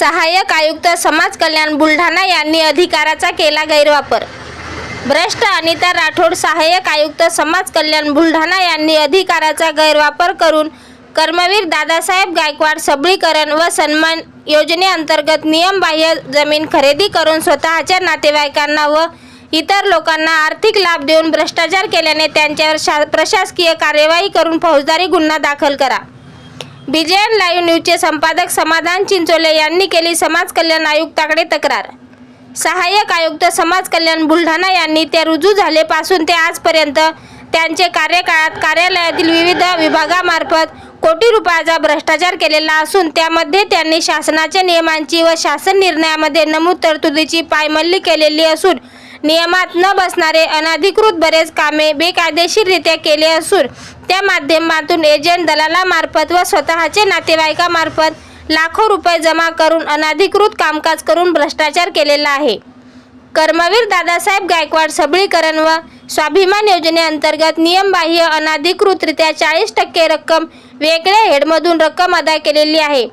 सहाय्यक आयुक्त समाज कल्याण बुलढाणा यांनी अधिकाराचा केला गैरवापर. भ्रष्ट अनिता राठोड सहाय्यक आयुक्त समाज कल्याण बुलढाणा यांनी अधिकाराचा गैरवापर करून कर्मवीर दादासाहेब गायकवाड सबळीकरण व सन्मान योजनेअंतर्गत नियमबाह्य जमीन खरेदी करून स्वतःच्या नातेवाईकांना व इतर लोकांना आर्थिक लाभ देऊन भ्रष्टाचार केल्याने त्यांच्यावर शा प्रशासकीय कार्यवाही करून फौजदारी गुन्हा दाखल करा. बीजेएन लाईव्ह न्यूजचे संपादक समाधान चिंचोले यांनी केली समाज कल्याण आयुक्ताकडे तक्रार. सहाय्यक आयुक्त समाज कल्याण बुलढाणा यांनी ते रुजू झालेपासून ते आजपर्यंत त्यांचे कार्यकाळात कार्यालयातील विविध विभागामार्फत कोटी रुपयाचा भ्रष्टाचार केलेला असून त्यामध्ये त्यांनी शासनाच्या नियमांची व शासन निर्णयामध्ये नमूद तरतुदीची पायमल्ली केलेली असून नियमात न बसणारे अनधिकृत बरेच कामे बेकायदेशीररित्या केले असून त्या माध्यमातून एजंट दलालामार्फत व स्वतःचे नातेवाईकामार्फत लाखो रुपये जमा करून अनधिकृत कामकाज करून भ्रष्टाचार केलेला आहे. कर्मवीर दादासाहेब गायकवाड सबळीकरण व स्वाभिमान योजनेअंतर्गत नियमबाह्य अनधिकृतरित्या चाळीस टक्के रक्कम वेगळ्या हेडमधून रक्कम अदा केलेली आहे.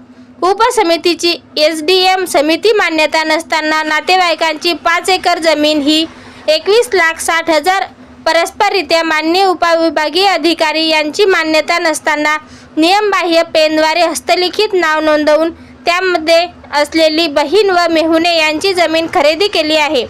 उपसमितीची एस डी एम समिती मान्यता नसताना नातेवाईकांची पाच एकर जमीन ही एकवीस लाख साठ हजार परस्पररित्या मान्य उपविभागीय अधिकारी यांची मान्यता नसताना नियमबाह्य पेनद्वारे हस्तलिखित नाव नोंदवून त्यामध्ये असलेली बहीण व मेहुणे यांची जमीन खरेदी केली आहे.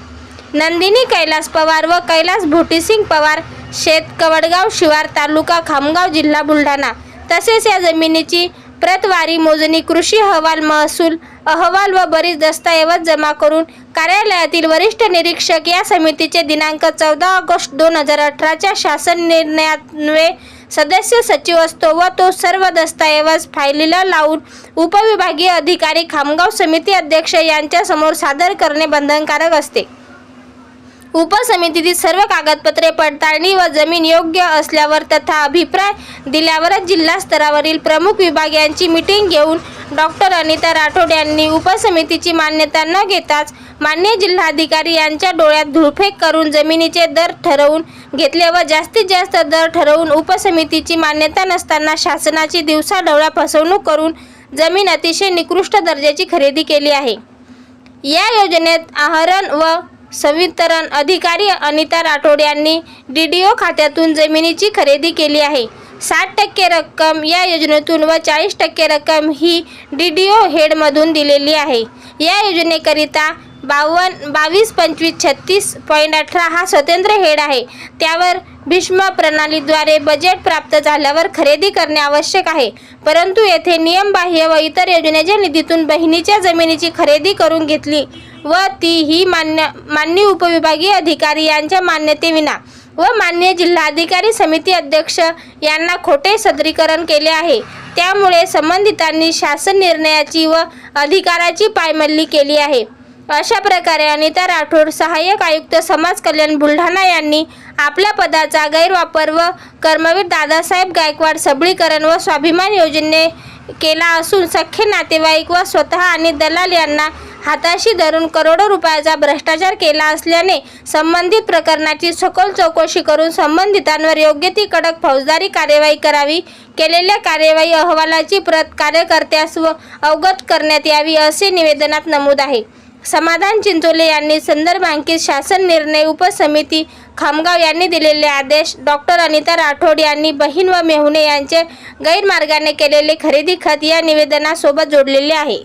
नंदिनी कैलास पवार व कैलास भुटीसिंग पवार शेत कवडगाव शिवार तालुका खामगाव जिल्हा बुलढाणा. तसेच या जमिनीची प्रतवारी मोजणी कृषी अहवाल महसूल अहवाल व बरीच दस्तऐवज जमा करून कार्यालयातील वरिष्ठ निरीक्षक या समितीचे दिनांक चौदा ऑगस्ट दोन हजार अठराच्या शासन निर्णयान्वये सदस्य सचिव असतो व तो सर्व दस्तऐवज फायलीला लावून उपविभागीय अधिकारी खामगाव समिती अध्यक्ष यांच्यासमोर सादर करणे बंधनकारक असते. उपसमितीतील सर्व कागदपत्रे पडताळणी व जमीन योग्य असल्यावर तथा अभिप्राय दिल्यावरच जिल्हा स्तरावरील प्रमुख विभाग यांची मिटिंग घेऊन डॉक्टर अनिता राठोड यांनी उपसमितीची मान्यता न घेताच मान्य जिल्हाधिकारी यांच्या डोळ्यात धुळफेक करून जमिनीचे दर ठरवून घेतले व जास्तीत जास्त दर ठरवून उपसमितीची मान्यता नसताना शासनाची दिवसाढवळा फसवणूक करून जमीन अतिशय निकृष्ट दर्जाची खरेदी केली आहे. या योजनेत आहरण व संवितरण अधिकारी अनिता राठोड यांनी डी डी ओ खात्यातून जमिनीची खरेदी केली आहे. साठ टक्के रक्कम या योजनेतून व चाळीस टक्के रक्कम ही डी डी ओ हेडमधून दिलेली आहे. या योजनेकरिता बावन्न बावीस पंचवीस छत्तीस पॉईंट अठरा हा स्वतंत्र हेड आहे. त्यावर भीष्म प्रणालीद्वारे बजेट प्राप्त झाल्यावर खरेदी करणे आवश्यक आहे. परंतु येथे नियमबाह्य व इतर योजनेच्या निधीतून बहिणीच्या जमिनीची खरेदी करून घेतली व ती ही मान्य मान्य उपविभागीय अधिकारी यांच्या मान्यतेविना व मान्य जिल्हाधिकारी समिती अध्यक्ष यांना खोटे सदरीकरण केले आहे. त्यामुळे संबंधितांनी शासन निर्णयाची व अधिकाराची पायमल्ली केली आहे. अशा प्रकारे अनिता राठोड सहाय्यक आयुक्त समाज कल्याण बुलढाणा यांनी आपल्या पदाचा गैरवापर व कर्मवीर दादासाहेब गायकवाड सबळीकरण व स्वाभिमान योजने केला असून सख्खे नातेवाईक व स्वतः आणि दलाल यांना हाताशी धरून करोडो रुपयाचा भ्रष्टाचार केला असल्याने संबंधित प्रकरणाची सखोल चौकशी करून संबंधितांवर योग्य ती कडक फौजदारी कार्यवाही करावी केलेल्या कार्यवाही अहवालाची प्रत कार्यकर्त्यास व अवगत करण्यात यावी असे निवेदनात नमूद आहे. समाधान चिंचोले यांनी संदर्भांकित शासन निर्णय उपसमिती खामगाव यांनी दिलेले आदेश डॉक्टर अनिता राठोड यांनी बहीण व मेहुणे यांचे गैरमार्गाने केलेले खरेदी खत या निवेदनासोबत जोडलेले आहे.